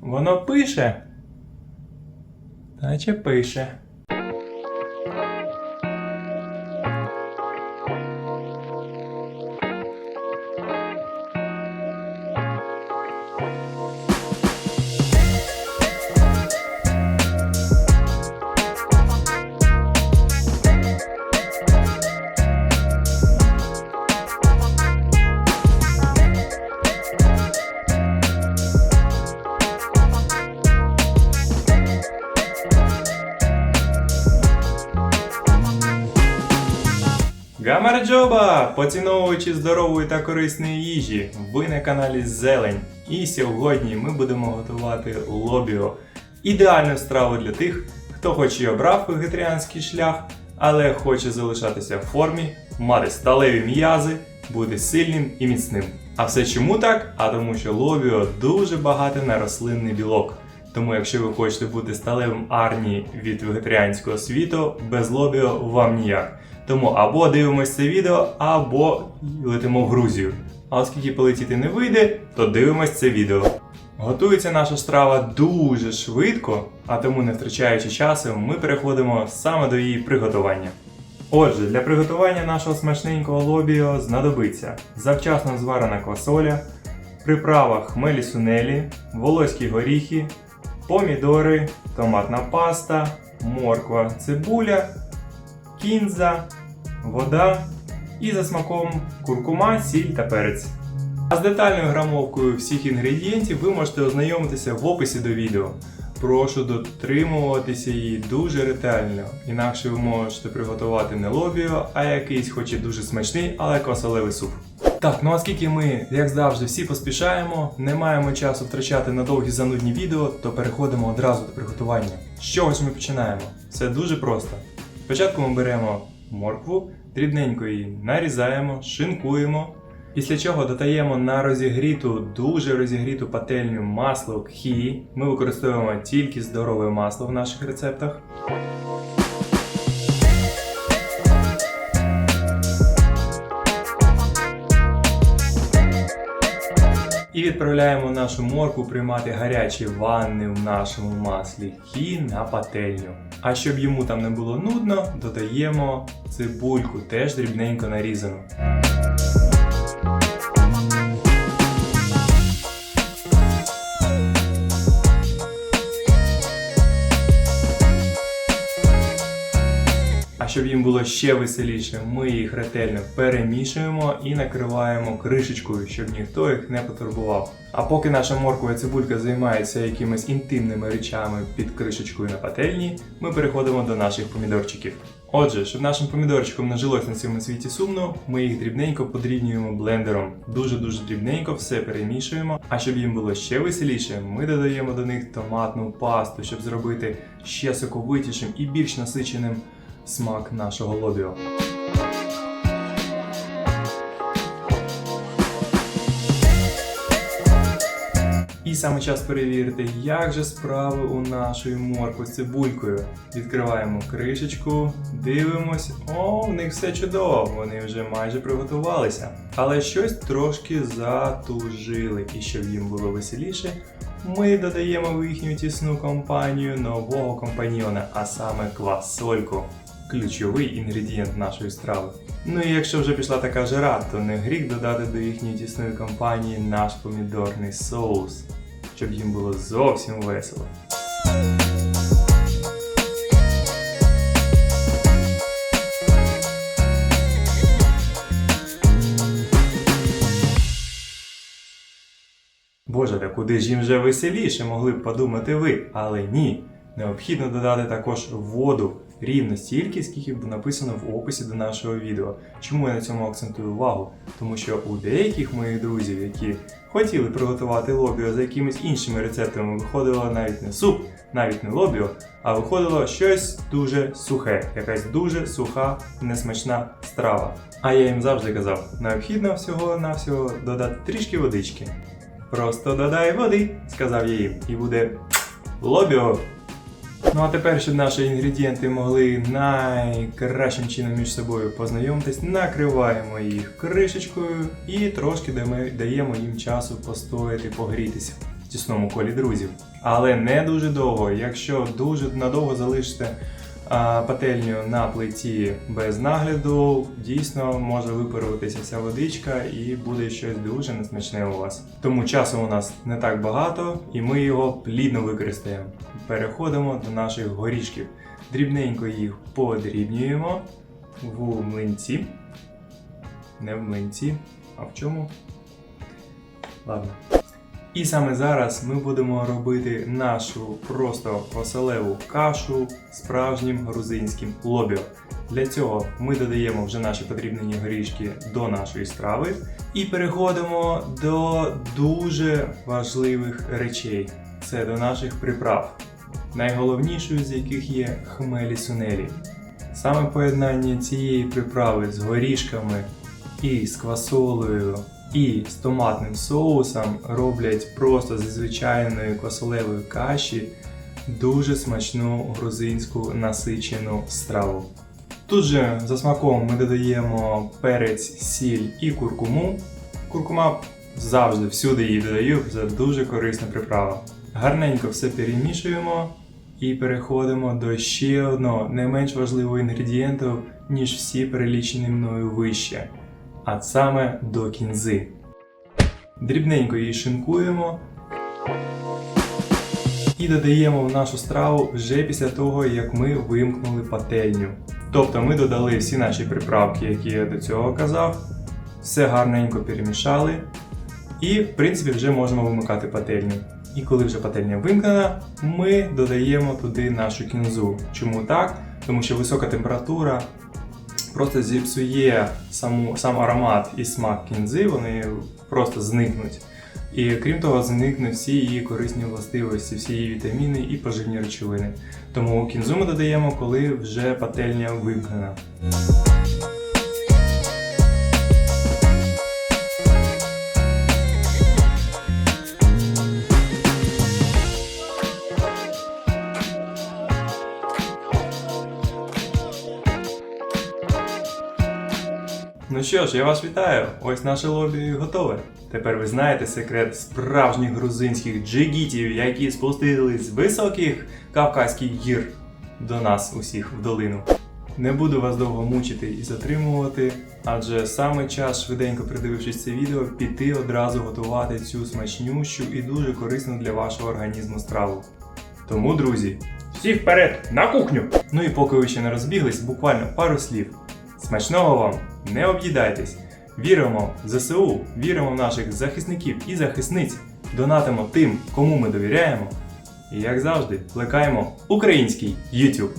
Воно пише. Наче пише. Гамарджоба! Поціновувачі здорової та корисної їжі, ви на каналі Зелень. І сьогодні ми будемо готувати лобіо. Ідеальну страву для тих, хто хоч і обрав вегетаріанський шлях, але хоче залишатися в формі, мати сталеві м'язи, бути сильним і міцним. А все чому так? А тому що лобіо дуже багате на рослинний білок. Тому, якщо ви хочете бути сталевим арні від вегетаріанського світу, без лобіо вам ніяк. Тому або дивимося це відео, або летимо в Грузію. А оскільки полетіти не вийде, то дивимось це відео. Готується наша страва дуже швидко, а тому, не втрачаючи часу, ми переходимо саме до її приготування. Отже, для приготування нашого смачненького лобіо знадобиться завчасно зварена квасоля, приправа хмелі сунелі, волоські горіхи, помідори, томатна паста, морква, цибуля, кінза, вода і за смаком куркума, сіль та перець. А з детальною грамовкою всіх інгредієнтів ви можете ознайомитися в описі до відео. Прошу дотримуватися її дуже ретельно, інакше ви можете приготувати не лобіо, а якийсь, хоч і дуже смачний, але квасолевий суп. Так, ну оскільки ми, як завжди, всі поспішаємо, не маємо часу втрачати на довгі занудні відео, то переходимо одразу до приготування. З чогось ми починаємо. Все дуже просто. Спочатку ми беремо моркву, дрібненько її нарізаємо, шинкуємо. Після чого додаємо на розігріту, дуже розігріту пательню масло кхі. Ми використовуємо тільки здорове масло в наших рецептах. І відправляємо нашу морку приймати гарячі ванни в нашому маслі хі на пательню. А щоб йому там не було нудно, додаємо цибульку, теж дрібненько нарізану. А щоб їм було ще веселіше, ми їх ретельно перемішуємо і накриваємо кришечкою, щоб ніхто їх не потурбував. А поки наша морква і цибулька займаються якимись інтимними речами під кришечкою на пательні, ми переходимо до наших помідорчиків. Отже, щоб нашим помідорчикам не жилось на цьому світі сумно, ми їх дрібненько подрібнюємо блендером. Дуже-дуже дрібненько все перемішуємо. А щоб їм було ще веселіше, ми додаємо до них томатну пасту, щоб зробити ще соковитішим і більш насиченим смак нашого лобіо. І саме час перевірити, як же справи у нашої моркви з цибулькою. Відкриваємо кришечку, дивимось, о, в них все чудово, вони вже майже приготувалися. Але щось трошки затужили, і щоб їм було веселіше, ми додаємо в їхню тісну компанію нового компаньйона, а саме квасольку. Ключовий інгредієнт нашої страви. Ну і якщо вже пішла така жара, то не гріх додати до їхньої тісної компанії наш помідорний соус, щоб їм було зовсім весело. Боже, та куди ж їм вже веселіше могли б подумати ви, але ні. Необхідно додати також воду рівно стільки, скільки написано в описі до нашого відео. Чому я на цьому акцентую увагу? Тому що у деяких моїх друзів, які хотіли приготувати лобіо за якимись іншими рецептами, виходило навіть не суп, навіть не лобіо, а виходило щось дуже сухе, якась дуже суха, несмачна страва. А я їм завжди казав, необхідно всього-навсього додати трішки водички. Просто додай води, сказав я їм, і буде лобіо. Ну а тепер, щоб наші інгредієнти могли найкращим чином між собою познайомитись, накриваємо їх кришечкою і трошки даємо їм часу постояти, погрітися в тісному колі друзів. Але не дуже довго. Якщо дуже надовго залишите пательню на плиті без нагляду, дійсно може випаруватися вся водичка і буде щось дуже несмачне у вас. Тому часу у нас не так багато, і ми його плідно використаємо. Переходимо до наших горішків. Дрібненько їх подрібнюємо в млинці. Не в млинці, а в чому? Ладно. І саме зараз ми будемо робити нашу просто оселеву кашу справжнім грузинським лобіо. Для цього ми додаємо вже наші подрібнені горішки до нашої страви і переходимо до дуже важливих речей. Це до наших приправ, найголовнішою з яких є хмелі сунелі. Саме поєднання цієї приправи з горішками і з квасолею і з томатним соусом роблять просто зі звичайної квасолевої каші дуже смачну грузинську насичену страву. Тут же за смаком ми додаємо перець, сіль і куркуму. Куркума завжди всюди її додаю, це дуже корисна приправа. Гарненько все перемішуємо і переходимо до ще одного не менш важливого інгредієнту, ніж всі перелічені мною вище, а саме до кінзи. Дрібненько її шинкуємо і додаємо в нашу страву вже після того, як ми вимкнули пательню. Тобто ми додали всі наші приправки, які я до цього казав, все гарненько перемішали, і в принципі вже можемо вимикати пательню. І коли вже пательня вимкнена, ми додаємо туди нашу кінзу. Чому так? Тому що висока температура просто зіпсує саму, сам аромат і смак кінзи, вони просто зникнуть. І крім того, зникнуть всі її корисні властивості, всі її вітаміни і поживні речовини. Тому кінзу ми додаємо, коли вже пательня вимкнена. Ну що ж, я вас вітаю! Ось наше лобі готове. Тепер ви знаєте секрет справжніх грузинських джигітів, які спустились з високих Кавказьких гір до нас усіх в долину. Не буду вас довго мучити і затримувати, адже саме час, швиденько придивившись це відео, піти одразу готувати цю смачнющу і дуже корисну для вашого організму страву. Тому, друзі, всі вперед на кухню! Ну і поки ви ще не розбіглись, буквально пару слів. Смачного вам! Не об'їдайтесь! Віримо в ЗСУ, віримо в наших захисників і захисниць, донатимо тим, кому ми довіряємо. І як завжди, плекаємо український YouTube.